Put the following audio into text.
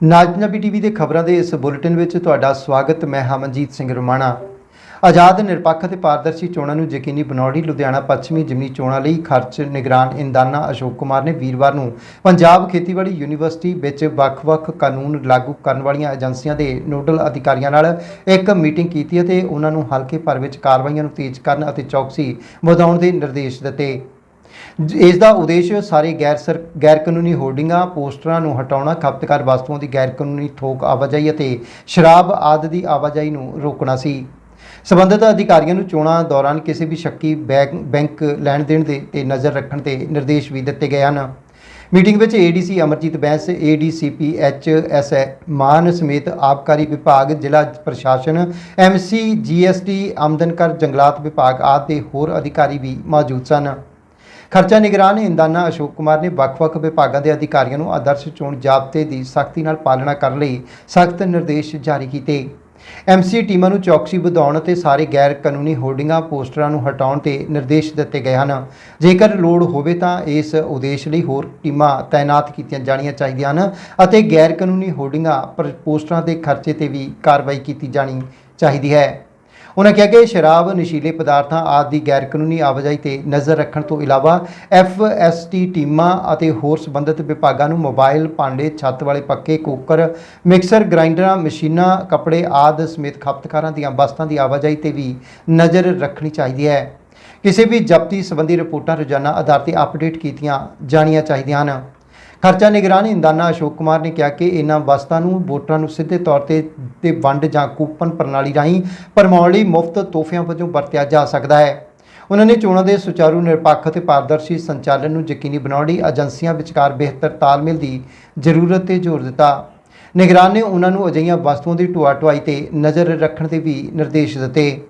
ਨਾਜ Punjabi TV ਦੇ ਖਬਰਾਂ ਦੇ ਇਸ ਬੁਲੇਟਿਨ ਵਿੱਚ ਤੁਹਾਡਾ ਸਵਾਗਤ, ਮੈਂ ਹਮਨਜੀਤ ਸਿੰਘ ਰਮਾਣਾ। ਆਜ਼ਾਦ, ਨਿਰਪੱਖ ਅਤੇ ਪਾਰਦਰਸ਼ੀ ਚੋਣਾਂ ਨੂੰ ਯਕੀਨੀ ਬਣਾਉਣ ਲਈ ਲੁਧਿਆਣਾ ਪੱਛਮੀ ਜ਼ਿਮਨੀ ਚੋਣਾਂ ਲਈ ਖਰਚ ਨਿਗਰਾਨ ਇੰਦਾਨਾ ਅਸ਼ੋਕ ਕੁਮਾਰ ਨੇ ਵੀਰਵਾਰ ਨੂੰ ਪੰਜਾਬ ਖੇਤੀਬਾੜੀ ਯੂਨੀਵਰਸਿਟੀ ਵਿੱਚ ਵੱਖ-ਵੱਖ ਕਾਨੂੰਨ ਲਾਗੂ ਕਰਨ ਵਾਲੀਆਂ ਏਜੰਸੀਆਂ ਦੇ ਨੋਡਲ ਅਧਿਕਾਰੀਆਂ ਨਾਲ ਇੱਕ ਮੀਟਿੰਗ ਕੀਤੀ ਅਤੇ ਉਹਨਾਂ ਨੂੰ ਹਲਕੇ ਭਰ ਵਿੱਚ ਕਾਰਵਾਈਆਂ ਨੂੰ ਤੇਜ਼ ਕਰਨ ਅਤੇ ਚੌਕਸੀ ਵਧਾਉਣ ਦੇ ਨਿਰਦੇਸ਼ ਦਿੱਤੇ। ਇਸ ਦਾ ਉਦੇਸ਼ ਸਾਰੇ ਗੈਰ ਸਰ ਗੈਰ ਕਾਨੂੰਨੀ ਹੋਰਡਿੰਗਾਂ, ਪੋਸਟਰਾਂ ਨੂੰ ਹਟਾਉਣਾ, ਖਪਤਕਾਰ ਵਸਤੂਆਂ ਦੀ ਗੈਰ ਕਾਨੂੰਨੀ ਥੋਕ ਆਵਾਜਾਈ ਅਤੇ ਸ਼ਰਾਬ ਆਦਿ ਦੀ ਆਵਾਜਾਈ ਨੂੰ ਰੋਕਣਾ ਸੀ। ਸਬੰਧਤ ਅਧਿਕਾਰੀਆਂ ਨੂੰ ਚੋਣਾਂ ਦੌਰਾਨ ਕਿਸੇ ਵੀ ਸ਼ੱਕੀ ਬੈਂਕ ਬੈਂਕ ਲੈਣ ਦੇਣ ਦੇ, ਤੇ ਨਜ਼ਰ ਰੱਖਣ ਤੇ ਨਿਰਦੇਸ਼ ਵੀ ਦਿੱਤੇ ਗਏ ਹਨ। ਮੀਟਿੰਗ ਵਿੱਚ ADC Amarjit Bains ADCP H S Mann ਸਮੇਤ ਆਬਕਾਰੀ ਵਿਭਾਗ, ਜ਼ਿਲ੍ਹਾ ਪ੍ਰਸ਼ਾਸਨ ਐਮਸੀ ਜੀਐਸਟੀ ਆਮਦਨ ਕਰ ਜੰਗਲਾਤ ਵਿਭਾਗ ਆਦਿ ਦੇ ਹੋਰ ਅਧਿਕਾਰੀ ਵੀ ਮੌਜੂਦ ਸਨ। ਖਰਚਾ ਨਿਗਰਾਨ ਇੰਦਾਨਾ ਅਸ਼ੋਕ ਕੁਮਾਰ ਨੇ ਵੱਖ-ਵੱਖ ਵਿਭਾਗਾਂ ਦੇ ਅਧਿਕਾਰੀਆਂ ਨੂੰ ਆਦਰਸ਼ ਚੋਣ ਜ਼ਾਬਤੇ ਦੀ ਸਖਤੀ ਨਾਲ ਪਾਲਣਾ ਕਰਨ ਲਈ ਸਖਤ ਨਿਰਦੇਸ਼ ਜਾਰੀ ਕੀਤੇ। ਐਮਸੀ ਟੀਮਾਂ ਨੂੰ ਚੌਕਸੀ ਵਧਾਉਣ ਅਤੇ ਸਾਰੇ ਗੈਰ ਕਾਨੂੰਨੀ ਹੋਰਡਿੰਗਾਂ ਪੋਸਟਰਾਂ ਨੂੰ ਹਟਾਉਣ ਤੇ ਨਿਰਦੇਸ਼ ਦਿੱਤੇ ਗਏ ਹਨ। ਜੇਕਰ ਲੋੜ ਹੋਵੇ ਤਾਂ ਇਸ ਉਦੇਸ਼ ਲਈ ਹੋਰ ਟੀਮਾਂ ਤਾਇਨਾਤ ਕੀਤੀਆਂ ਜਾਣੀਆਂ ਚਾਹੀਦੀਆਂ ਹਨ ਅਤੇ ਗੈਰ ਕਾਨੂੰਨੀ ਹੋਰਡਿੰਗਾਂ ਪਰ ਪੋਸਟਰਾਂ ਦੇ ਖਰਚੇ ਤੇ ਵੀ ਕਾਰਵਾਈ ਕੀਤੀ ਜਾਣੀ ਚਾਹੀਦੀ ਹੈ। ਉਹਨਾਂ ਕਿਹਾ ਕਿ ਸ਼ਰਾਬ, ਨਸ਼ੀਲੇ ਪਦਾਰਥਾਂ ਆਦਿ ਦੀ ਗੈਰ ਕਾਨੂੰਨੀ ਆਵਾਜਾਈ ਤੇ ਨਜ਼ਰ ਰੱਖਣ ਤੋਂ ਇਲਾਵਾ ਐਫਐਸਟੀ ਟੀਮਾਂ ਅਤੇ ਹੋਰ ਸੰਬੰਧਿਤ ਵਿਭਾਗਾਂ ਨੂੰ ਮੋਬਾਈਲ, ਭਾਂਡੇ, ਛੱਤ ਵਾਲੇ ਪੱਕੇ ਕੁੱਕਰ, ਮਿਕਸਰ ਗ੍ਰਾਈਂਡਰਾਂ, ਮਸ਼ੀਨਾਂ, ਕੱਪੜੇ ਆਦਿ ਸਮੇਤ ਖਪਤਕਾਰਾਂ ਦੀਆਂ ਵਸਤਾਂ ਦੀ ਆਵਾਜਾਈ ਤੇ ਵੀ ਨਜ਼ਰ ਰੱਖਣੀ ਚਾਹੀਦੀ ਹੈ। ਕਿਸੇ ਵੀ ਜ਼ਬਤੀ ਸੰਬੰਧੀ ਰਿਪੋਰਟਾਂ ਰੋਜ਼ਾਨਾ ਆਧਾਰ ਤੇ ਅਪਡੇਟ ਕੀਤੀਆਂ ਜਾਣੀਆਂ ਚਾਹੀਦੀਆਂ ਹਨ। ਖਰਚਾ ਨਿਗਰਾਨ ਇੰਦਾਨਾ ਅਸ਼ੋਕ ਕੁਮਾਰ ਨੇ ਕਿਹਾ ਕਿ ਇਹਨਾਂ ਵਸਤਾਂ ਨੂੰ ਵੋਟਰਾਂ ਨੂੰ ਸਿੱਧੇ ਤੌਰ ਤੇ ਤੇ ਵੰਡ ਜਾਂ ਕੂਪਨ ਪ੍ਰਣਾਲੀ ਰਾਹੀਂ ਭਰਮਾਉਣ ਲਈ ਮੁਫਤ ਤੋਹਫਿਆਂ ਵਜੋਂ ਵਰਤਿਆ ਜਾ ਸਕਦਾ ਹੈ। ਉਹਨਾਂ ਨੇ ਚੋਣਾਂ ਦੇ ਸੁਚਾਰੂ, ਨਿਰਪੱਖ ਅਤੇ ਪਾਰਦਰਸ਼ੀ ਸੰਚਾਲਨ ਨੂੰ ਯਕੀਨੀ ਬਣਾਉਣ ਲਈ ਏਜੰਸੀਆਂ ਵਿਚਕਾਰ ਬਿਹਤਰ ਤਾਲਮੇਲ ਦੀ ਜ਼ਰੂਰਤ ਤੇ ਜ਼ੋਰ ਦਿੱਤਾ। ਨਿਗਰਾਨ ਨੇ ਉਹਨਾਂ ਨੂੰ ਅਜਿਹੀਆਂ ਵਸਤੂਆਂ ਦੀ ਢੁਆ ਢੁਆਈ ਤੇ ਨਜ਼ਰ ਰੱਖਣ ਦੇ ਵੀ ਨਿਰਦੇਸ਼ ਦਿੱਤੇ।